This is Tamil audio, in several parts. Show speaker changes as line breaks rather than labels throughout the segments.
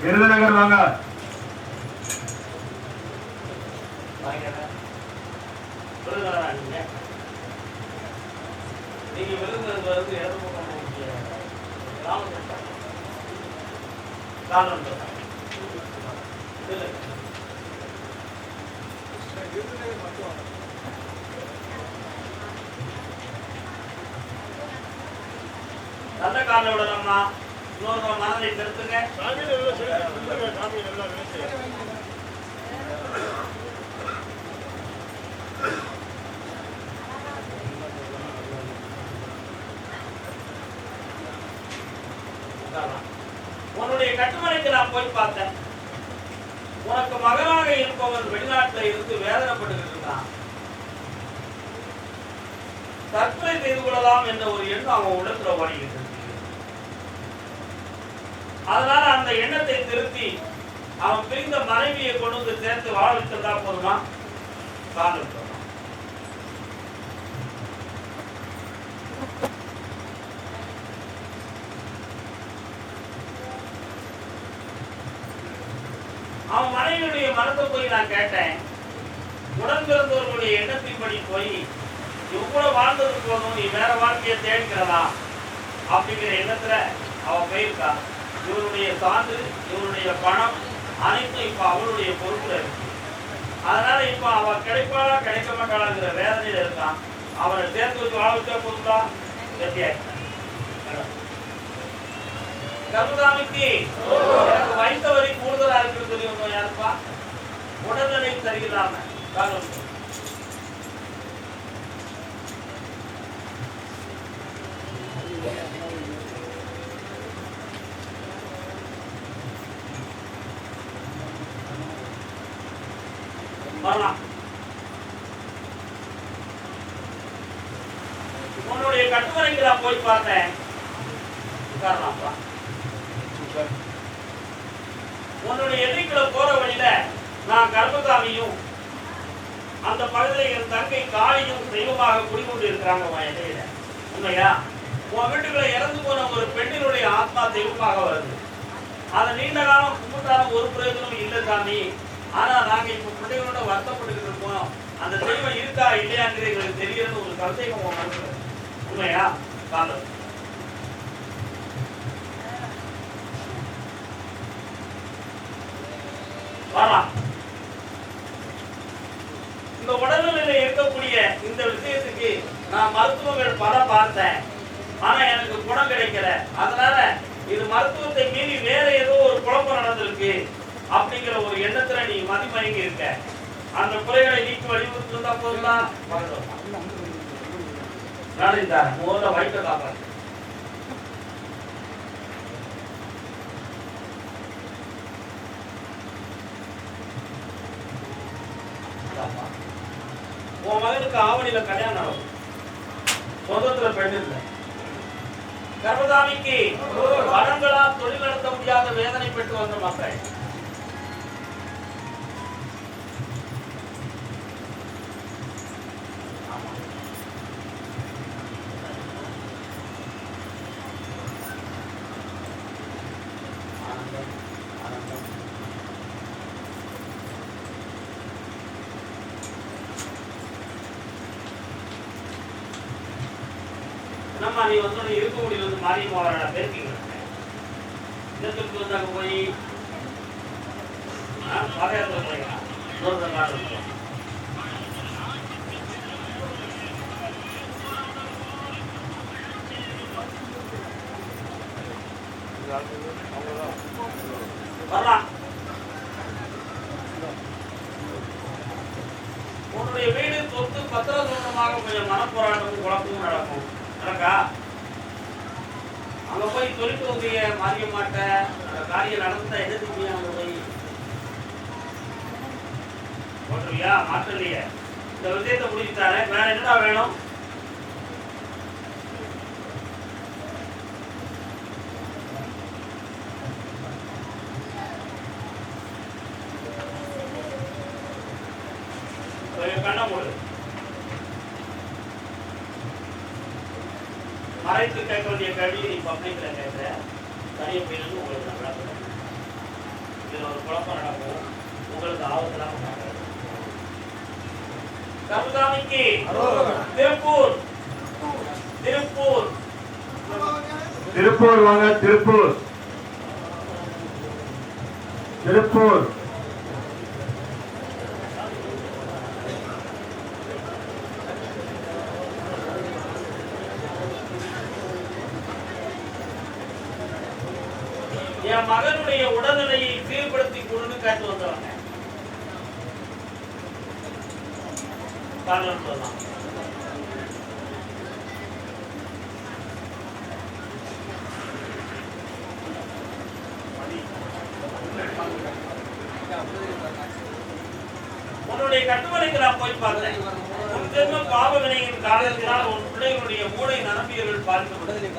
விருதுநகர் வாங்க.
நீங்க நல்ல காலில் விடணும்னா இன்னொரு மனதை திருத்துங்க உன்னுடைய கட்டுமனைக்கு நான் போய் பார்த்தேன். உனக்கு மகனாக இருப்பவன் வெளிநாட்டில் இருந்து வேதனைப்பட்டுக்கிட்டு இருக்கான். தற்கொலை செய்து கொள்ளலாம் என்ற ஒரு எண்ணம் அவன் உடத்துல ஓடிக்கிட்டு இருக்கு அதனால அந்த எண்ணத்தை திருத்தி அவன் பிரிந்த மனைவியை கொண்டு வந்து சேர்த்து வாழ வச்சிருந்தா போதுமா? காலம் அவன் மனைவியுடைய மனத்தை போய் நான் கேட்டேன். உடன் பிறந்தவர்களுடைய எண்ணத்தின்படி போய் இவ்வளவு வாழ்ந்தது போதும் நீ வேற வாழ்க்கையை தேடிக்கிறதா அப்படிங்கிற எண்ணத்துல அவ போயிருக்கா. இவருடைய சான்று இவருடைய பணம் அனைத்தும் இப்ப அவளுடைய பொறுப்புல இருக்கு. அதனால இப்ப அவ கிடைப்பாளா கிடைக்க மாட்டாளாங்கிற வேதனையில இருக்கான் அவனை சேர்த்து வச்சு வாழ வச்சா போதுங்களா வெற்றியாயிட்டான் கருதாமிக்கு எனக்கு வைத்த வரி கூடுதலா இருக்குன்னு சொல்லி யாருப்பா? உடல்நிலை சரியில்லாம காரணம் வரலாம். உன்னுடைய கட்டுமறைக்கு நான் போய் பார்த்தேன். உட்காரலாம்ப்பா உன்னுடைய எல்லைக்குள்ள போற வழியில நான் கர்மகாமியும் அந்த பகுதியில் என் தங்கை காளியும் தெய்வமாக குடிகொண்டு இருக்கிறாங்க உன் எல்லையில உண்மையா? உன் வீட்டுக்குள்ள இறந்து போன ஒரு பெண்ணினுடைய ஆத்மா தெய்வமாக வருது. அதை நீண்ட காலம் கும்பிட்டாலும் ஒரு பிரயோஜனம் இல்லை சாமி. ஆனா நாங்க இப்ப பிள்ளைகளோட வருத்தப்பட்டுக்கிட்டு இருக்கோம். அந்த தெய்வம் இருக்கா இல்லையாங்கிறது எங்களுக்கு தெரியறது ஒரு சந்தேகம் உண்மையா? காலம் வரலாம் இந்த உடல்நிலையில இருக்கக்கூடிய இந்த விஷயத்துக்கு நான் மருத்துவங்கள் பல பார்த்தேன். ஆனா எனக்கு குணம் கிடைக்கல. அதனால இது மருத்துவத்தை மீறி வேற ஏதோ ஒரு குழப்பம் நடந்திருக்கு. அப்படிங்கிற ஒரு எண்ணத்துல நீ மதிமயங்கி இருக்க. அந்த குறைகளை நீக்கி வலியுறுத்திருந்தா போதுமா? நடந்தா முதல்ல வயிற்ற காப்பாற்று உன் மகனுக்கு ஆவணியில கல்யாணம் நடக்கும். சொந்தத்துல பெண் இல்லை. கர்மதாமிக்கு வரங்களால் தொழில் நடத்த முடியாத வேதனை பெற்று வந்த மக்கள் என்னம்மா நீ வந்து உன்னை இருக்க முடியல வந்து மாரியம்மா வர பேசிக்கிறேன் இடத்துக்கு வந்து அங்கே போய் பாதையாத்திரை போய்க்கலாம் தூரத்தை காட்டு வரலாம். உன்னுடைய வீடு தொத்து பத்திர சொந்தமாக கொஞ்சம் மனப்போராட்டமும் குழப்பமும் நடக்கும். நடக்கா அங்கே போய் சொல்லிட்டு வந்தீங்க மாரியம்மாட்ட. அந்த காரியம் நடந்தா என்ன செஞ்சீங்க அங்க போய்? போட்டிருக்கியா? மாற்றலையே இந்த விஷயத்தை முடிச்சுட்டாரு வேற என்னடா வேணும்? மறைத்து கேட்க போயிருந்து உங்களுக்கு நான் விளக்குறேன். இதுல ஒரு குழப்பம் நடக்கும். உங்களுக்கு ஆபத்தெல்லாம் பண்ணாது கருதாமிக்கு திருப்பூர். திருப்பூர்.
திருப்பூர் வாங்க திருப்பூர். திருப்பூர்
என் மகனுடைய உடல்நிலையை சீர்படுத்தி கொடுன்னு கேட்டு வந்தவங்க காரணம் சொல்லலாம் உன்னுடைய கட்டுமனைக்கு நான் போய் பார்த்தேன். உன் ஜென்ம பாவ வினையின் காரணத்தினால் உன் பிள்ளைகளுடைய மூளை நரம்பியர்கள் பாதிக்கப்பட்டது.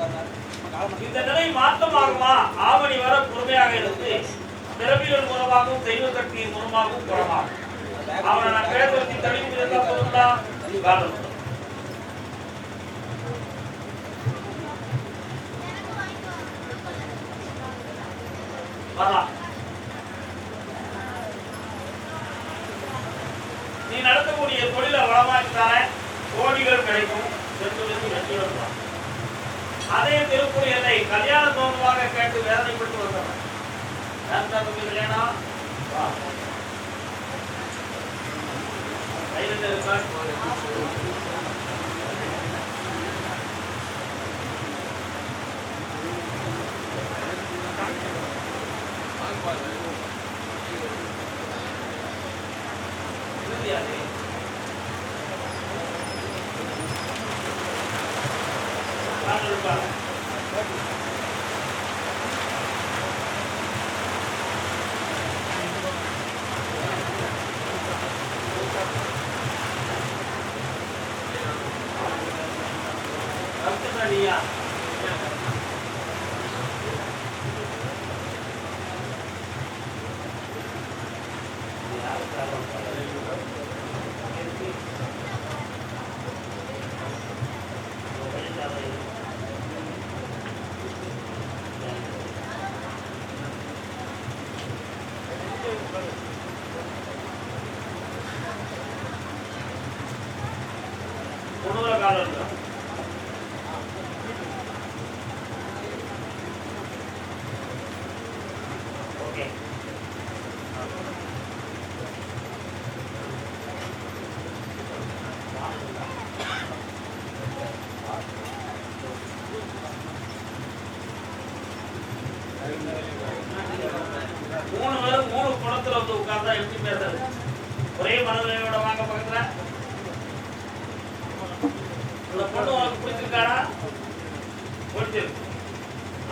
இந்த நிலை மாற்றமாகுமா ஆவணி வர பொறுமையாக இருந்து பிறவிகள் மூலமாகவும் தெய்வ சக்தியின் மூலமாகவும் குணமாகும் அவனை நான் பேச தெளிவு இருந்தா போதும்டா? காரணம். வரலாம். அதே திருப்பூர் என்னை கல்யாண தோணுவாக கேட்டு வேதனைப்பட்டு வந்தவன் நான் கல்யாணம்? வா. கையில் இருக்கா இறுதியாக நான் இருப்பாங்க நீயா தொண்ணூறு காலம் இருக்கா ஓகே மூணு பேரும் மூணு குளத்துல எடுத்து பேசுறது ஒரே மனநிலையோட வாங்க பக்கத்துல. இந்த பொண்ணு உனக்கு பிடிச்சிருக்காடா? பிடிச்சிருக்கு.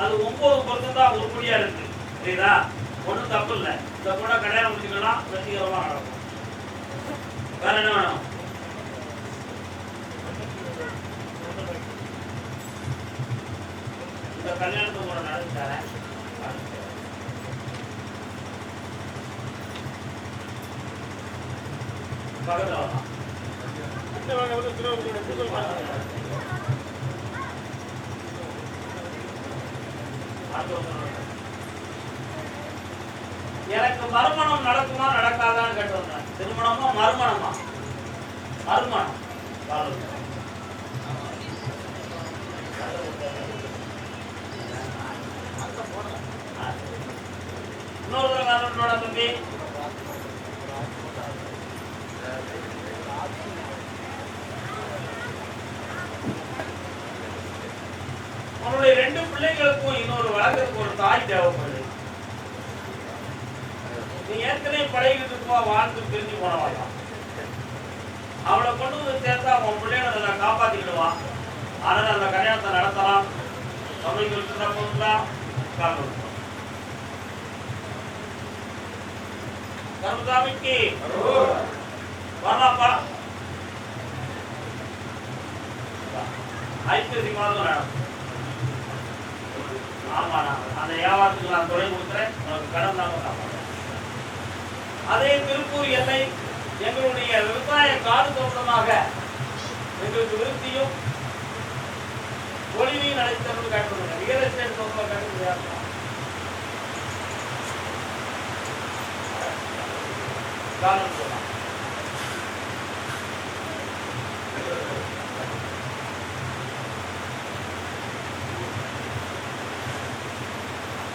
அது ஒன்பது பொருத்தம் தான் உருப்படியா இருக்கு. புரியுதா? ஒன்றும் தப்பு இல்லை. இந்த பொண்ணை கல்யாணம் முடிச்சுக்கலாம் வெற்றிகரமா நடக்கும். வேற என்ன வேணும்? இந்த கல்யாணம் உங்களை நடந்துட்டாரேன் பக்கத்துல வரலாம் எனக்கு மறுமணம் நடக்குமா நடக்காதான்னு கேட்டு வந்தேன் திருமணமா மறுமணமா? மறுமணம். இன்னொரு தடவை தம்பி உன்னுடைய ரெண்டு பிள்ளைகளுக்கும் இன்னொரு வழக்கத்துக்கு ஒரு தாய் தேவைப்படுது. நீ ஏற்கனவே பழகிட்டு இருக்குவா வாழ்ந்து பிரிஞ்சு போனவாதான் அவளை கொண்டு வந்து சேர்த்தா அவன் பிள்ளைகளை நல்லா காப்பாத்திக்கிடுவான் அதனால அந்த கல்யாணத்தை நடத்தலாம். சமைக்கிறது வச்சுட்டா போதுங்களா காரணம் கருமசாமிக்கு வரலாப்பா? ஐப்பசி மாதம் நடக்கும் ஆமா நான் அந்த வியாபாரத்துக்கு நான் துணை கொடுக்குறேன். உனக்கு கடன் நாம காப்பாற்றேன் அதே திருப்பூர் எல்லை எங்களுடைய விவசாய காடு தோட்டமாக எங்களுக்கு விருத்தியும் ஒளிவையும் நடைத்தரணும் காட்டுறது ரியல் எஸ்டேட் தோட்டம் காட்டுறது காரணம் சொல்லலாம்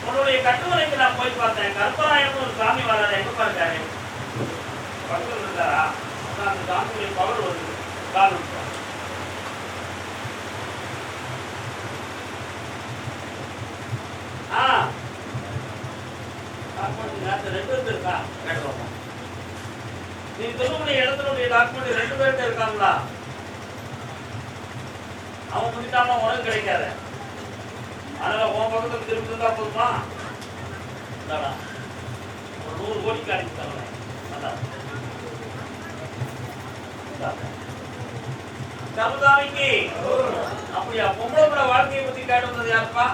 உன்னுடைய கட்டுமலைக்கு நான் போய் பார்த்தேன். கற்பராயம்னு ஒரு சாமி வராது எங்க பாருக்காரு? பக்கத்தில் இருந்தாரா? அந்த சாமியுடைய பவர் வருது. சொல்லலாம். ஆ. ரெண்டு இருக்கா? கேட்டுருவோம் நீ சொல்லக்கூடிய இடத்தினுடைய டாக்குமெண்ட் ரெண்டு பேர்கிட்ட இருக்காங்களா? அவன் முடிட்டாம உனக்கு கிடைக்காத. அதனால உன் பக்கத்துல திருப்பி இருந்தா போதுமா? இந்தாடா. ஒரு நூறு கோடிக்கு அடித்து தரேன் அதான். சமுதாயிக்கு அப்படியா? பொம்பளை பிள்ளை வாழ்க்கையை பத்தி கேட்டு வந்தது யாருப்பா?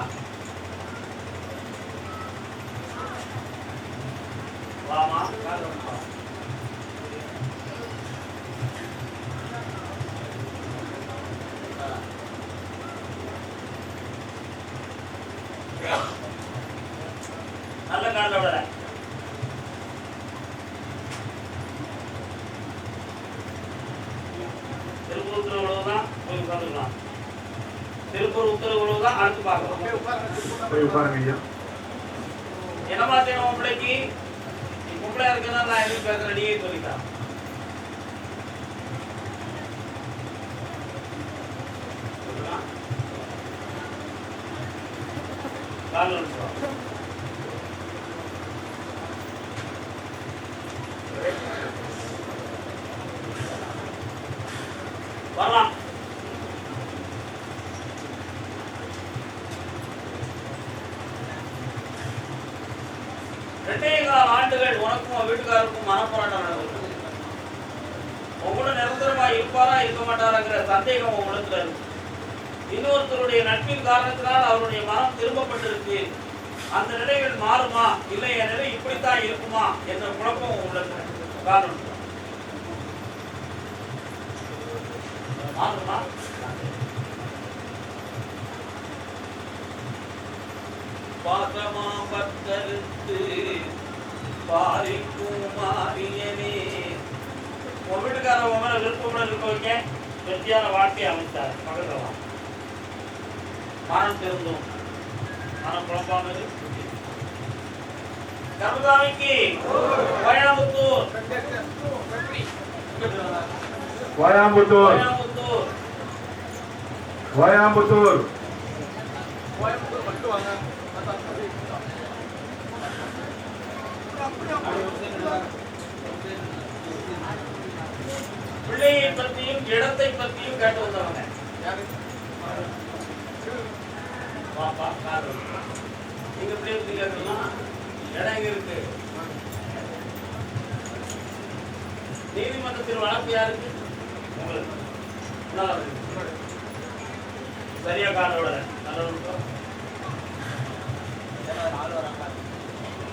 வாமா காரணம் வா. நல்ல காலில் விடல திருப்பூர் உத்தரவு தான் போய் உட்காந்துக்கலாம் திருப்பூர் உத்தரவு தான் அடுத்து பார்க்கணும்
போய் உட்காருங்க ஐயா
என்னமா செய்யணும் உன் பிள்ளைக்கு நீ இருக்குன்னா நான் எதுவும் பேசுற நீயே சொல்லிட்டான் சொல்லுங்க. கால்ல நிறுத்துறோம். வரலாம் ரெண்டே கால் ஆண்டுகள் உனக்கும் உன் வீட்டுக்காருக்கும் மனப்போராட்டம் நடந்தது உங்களோட நிரந்தரமா இருப்பாரா இருக்க மாட்டாராங்கிற சந்தேகம் உன் உள்ளத்துல இருக்கு இன்னொருத்தருடைய காரணத்தினால் அவருடைய மனம் திரும்பப்பட்டிருக்கு. அந்த நிலைகள் மாறுமா? இல்லை என் நிலை இப்படித்தான் இருக்குமா? என்ற குழப்பம் உள்ளது. காரணம். மாறுமா? பாசமா பத்தருத்து பாரிக்கும் மாரியனே உன் வீட்டுக்காரர் உங்களை விருப்பமுடன் இருக்க வைக்க வெற்றியான வாழ்க்கையை அமைத்தார். பக்கத்துல மனம் திருந்தும் மனம் குழம்பாம இரு. கருதாமிக்கு கோயம்புத்தூர்
கோயம்புத்தூர்
கோயம்புத்தூர்
கோயம்புத்தூர்
பிள்ளையை பற்றியும் இடத்தை பற்றியும் கேட்டு வந்தவங்க யாருக்கு உங்களுக்கு நல்லா சரியா காரோட நல்ல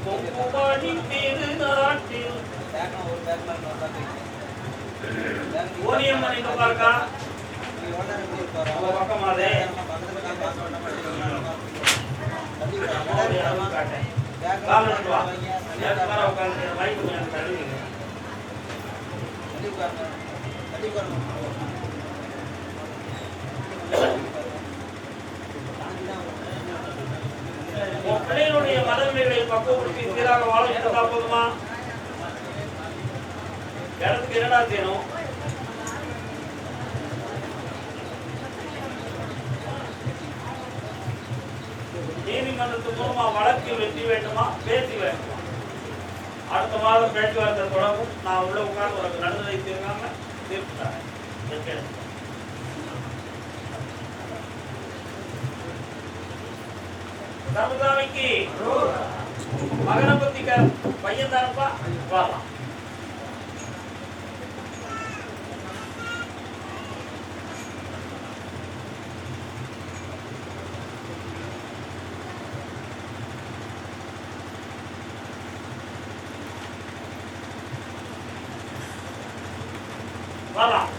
பொங்குமணி திருநாட்டில் ஓனியம்மன் எங்க பார்க்கா? பக்கமாதே அவருடைய அளவு காட்டேன் கால் பிள்ளைகளுடைய மனநிலைகளை பக்குவப்படுத்தி சீராக வாழ என்ன போதுமா இடத்துக்கு என்னடா செய்யணும் நீதிமன்றத்து மூலமா வழக்கு வெற்றி வேண்டுமா பேசி வேண்டும் அடுத்த மாதம் பேச்சுவார்த்தை தொடங்கும். நான் உள்ள உட்கார்ந்து உனக்கு நடந்து வைத்திருக்காம தீர்ப்பு தரேன் மகனை பத்தி பையன் தரப்பா? வரலாம்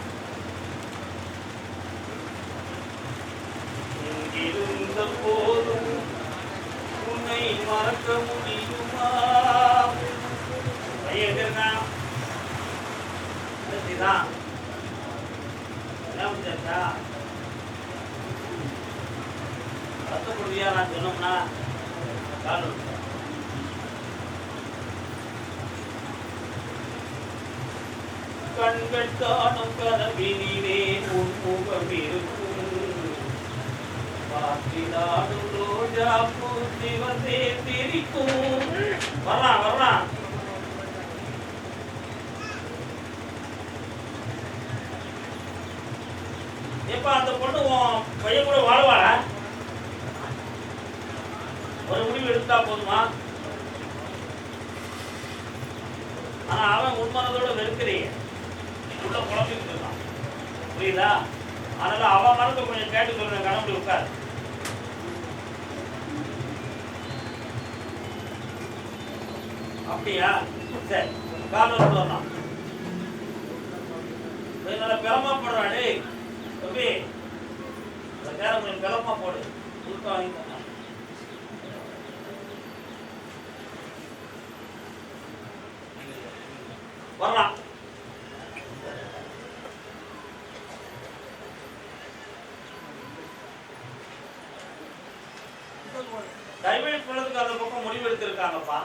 எங்கிருந்த போதும் உன்னை மறக்க முடியுமா பையன் எங்க இருக்கான் புரியுதா என்ன புரியாச்சா கத்துக்குடியா நான் சொன்னோம்னா கால் விட்டு. கண்கள் காணும் கனவினிலே உன்முகம் இருக்கும். பார்த்திடாடும் ரோஜா பூ வந்தே திரிக்கும் வரலாம் வரலாம் எப்ப அந்த பொண்ணு பையன் கூட வாழவாடா ஒரு முடிவு எடுத்தா போதுமா? ஆனா அவன் உண்மனதோட வெறுக்கிறீங்க உள்ள குழம்பிட்டு இருக்கான் புரியுதா? அதனால அவன் மனதை கொஞ்சம் கேட்டு சொல்றேன் கணக்கு உட்காரு. அப்படியா? சரி காரணம் வரலாம் நல்லா கிளம்பா போடுறான் தம்பி கொஞ்சம் கிளம்பா போடு. புதுசா தரேன். வரலாம் டைவர்ட் பண்ணதுக்கு அந்த பக்கம் முடிவு எடுத்திருக்காங்கப்பா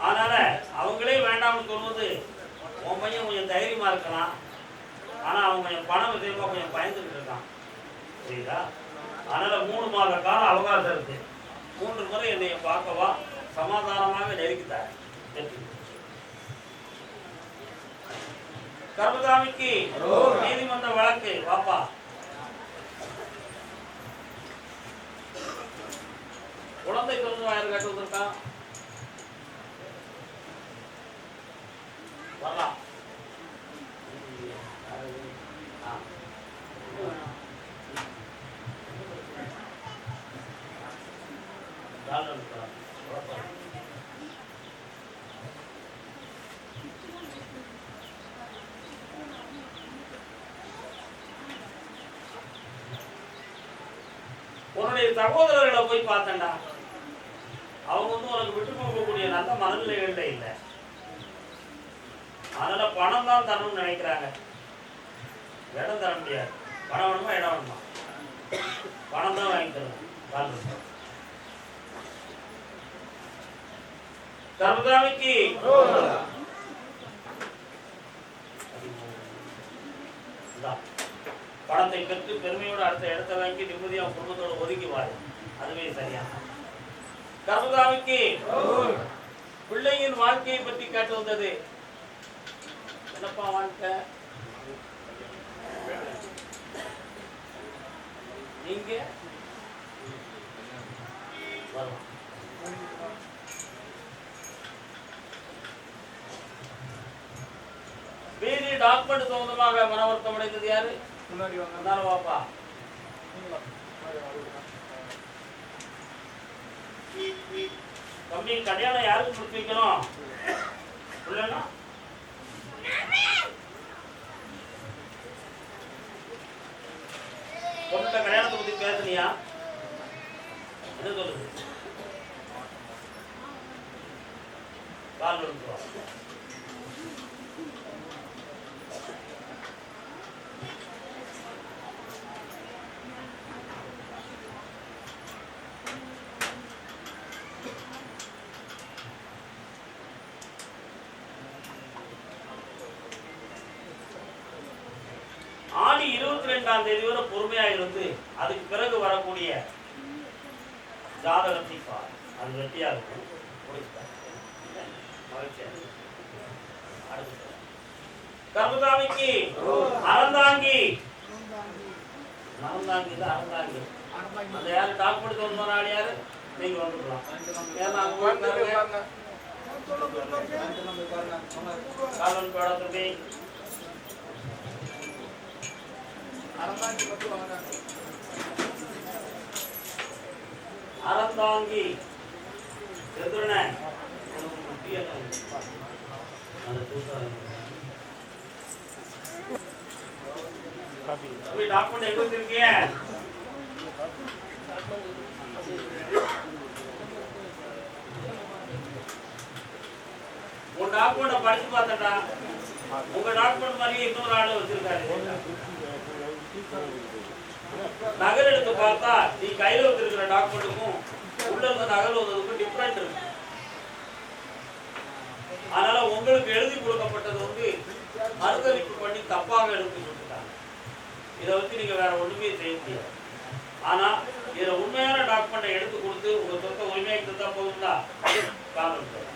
அதனால அவங்களே வேண்டாம்னு சொல்வது உன் பையன் கொஞ்சம் தைரியமா இருக்கலாம் ஆனா அவன் கொஞ்சம் பணம் விஷயமா கொஞ்சம் பயந்துட்டு இருக்கான் புரியுதா? அதனால மூணு மாத காலம் அவகாசம் இருக்கு. மூன்று முறை என்னை பார்க்கவா சமாதானமாக நெருக்கிட்டார். கர்மதாமிக்கு நீதிமன்ற வழக்கு. வாப்பா. குழந்தை பிறந்து ஆயிரம் கட்டு வந்திருக்கான் வரலாம் ஆ. டாக்டர் இருக்கார். குழப்பம். உன்னுடைய சகோதரர்களை போய் பார்த்தேன்டா. அவங்க வந்து உனக்கு விட்டு கொடுக்கக்கூடிய நல்ல மனநிலைகள்ல இல்லை. அதனால பணம் தான் தரணும்னு நினைக்கிறாங்க. இடம் தர முடியாது. பணம் வேணுமா இடம் வேணுமா? பணம் தான் வாங்கி தரணும். கால் இருக்கு. கர்மதாமிக்கு பெற்று பெருமையோட அடுத்த இடத்த வாங்கி நிம்மதியா உன் குடும்பத்தோட ஒதுக்கி வாரு அதுவே சரியா. கர்மதாமிக்கு பிள்ளையின் வாழ்க்கையை பற்றி கேட்டு வந்தது. என்னப்பா வாழ்க்கை? நீங்க? வரலாம் மீதி டாக்குமெண்ட் சம்பந்தமாக மன வருத்தம் அடைந்தது யாரு?
முன்னாடி
முன்னால வாப்பா. தம்பி கல்யாணம் யாருக்கு முடிச்சு வைக்கணும்? இல்லைன்னா பொண்ணுட்ட கல்யாணத்தை பத்தி பேசுனியா? என்ன சொல்லுது? கால் விழுந்துருவா ஆடி இருபத்தி ரெண்டாம் தேதி வரை பொறுமையா இருந்து அதுக்கு பிறகு வரக்கூடிய ஜாதகத்தை பார் அது வெட்டியா இருக்கும் முடிச்சுட்டா. மகிழ்ச்சியா இருக்கு. அடுத்து. கர்மசாமிக்கு அறந்தாங்கி அறந்தாங்கி தான் அறந்தாங்கி அந்த யாரு டாக்குமெண்ட் கொண்டு வர ஆள் யாரு நீங்க வந்துடலாம் ஏன்னா அங்க போயிருந்தாருங்க. காலன் பேட தம்பி அறந்தாங்கி எதிரன டாக்குமெண்ட் எங்க வச்சிருக்கீங்க உன் டாக்குமெண்ட படிச்சு பார்த்தடா உங்க டாக்குமெண்ட் மாதிரியே இன்னொரு ஆளு வச்சிருக்காரு. நகல் எடுத்து பார்த்தா நீ கையில வச்சிருக்கிற டாக்குமெண்ட்டுக்கும் உள்ள இருந்த நகல் வந்ததுக்கும் டிஃப்ரெண்ட் இருக்கு. அதனால உங்களுக்கு எழுதி கொடுக்கப்பட்டது வந்து மறுதளிப்பு பண்ணி தப்பாக எழுதி கொடுத்துட்டாங்க. இதை வச்சு நீங்க வேற ஒண்ணுமே செய்ய முடியாது. ஆனா இதுல உண்மையான டாக்குமெண்ட்டை எடுத்து கொடுத்து உங்க சொத்தை உரிமையாக்கி தந்தா போதுங்களா காரணம்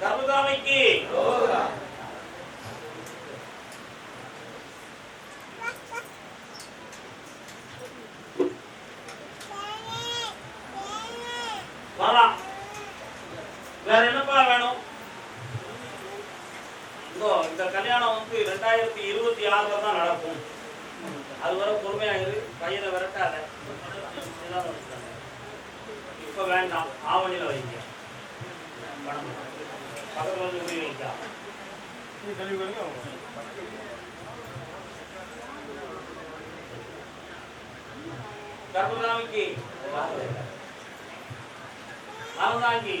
கருதாமைக்கு வேற என்னப்பா வேணும்? இந்த கல்யாணம் வந்து ரெண்டாயிரத்தி இருபத்தி ஆறுல தான் நடக்கும். அது வர பொறுமையா இரு பையனை விரட்டாத. இப்போ வேண்டாம் ஆவணியில் வைங்க. பணம் பக்கத்துல வந்து போய் கர்மதாமிக்கு அவதாங்கி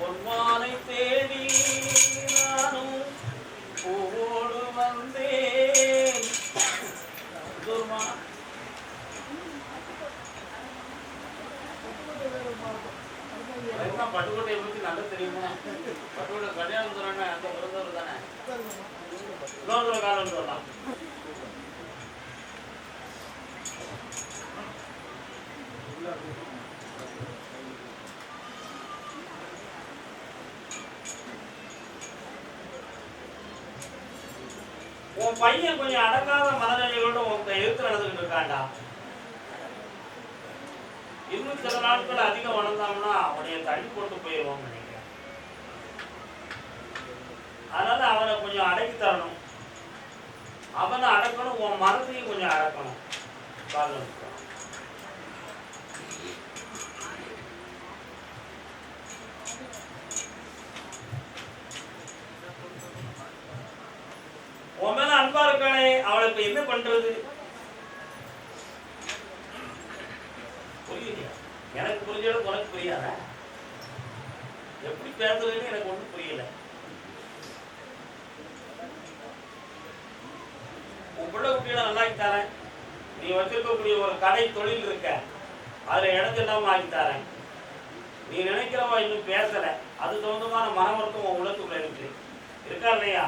பொன்வானை தேடி நானும் பூவோடு வந்தேன். துர்மா பட்டுக்கோட்டையை பத்தி நல்லா தெரியுமா? பட்டுக்கோட்டை கல்யாணம் தானே அந்த பிறந்தவர் தானே? காலம் சொல்லலாம். உன் பையன் கொஞ்சம் அடங்காத மனநிலைகளோட உங்க எழுத்து நடந்துகிட்டு இருக்காண்டா இன்னும் சில நாட்கள் அதிகம் வளர்ந்தாங்கன்னா அவனைய தள்ளி போட்டு போயிடுவோம்னு நினைக்கிறேன். அதனால அவனை கொஞ்சம் அடக்கி தரணும். அவனை அடக்கணும் உன் மனத்தையும் கொஞ்சம் அடக்கணும். காரணம் உன் மேல அன்பா இருக்கானே அவளை இப்ப என்ன பண்றது? புரியலையா எனக்கு புரிஞ்சோட உனக்கு புரியாதா? எப்படி பேசுறதுன்னு எனக்கு ஒண்ணும் புரியல. உன் குட்டியில நல்லா தரேன். நீ வச்சிருக்கக்கூடிய ஒரு கடை தொழில் இருக்க அதுல இடத்து இல்லாம ஆக்கி தரேன். நீ நினைக்கிறவா இன்னும் பேசல. அது சொந்தமான மன உன் உள்ளத்துக்குள்ள இருக்கு. இருக்கா இல்லையா?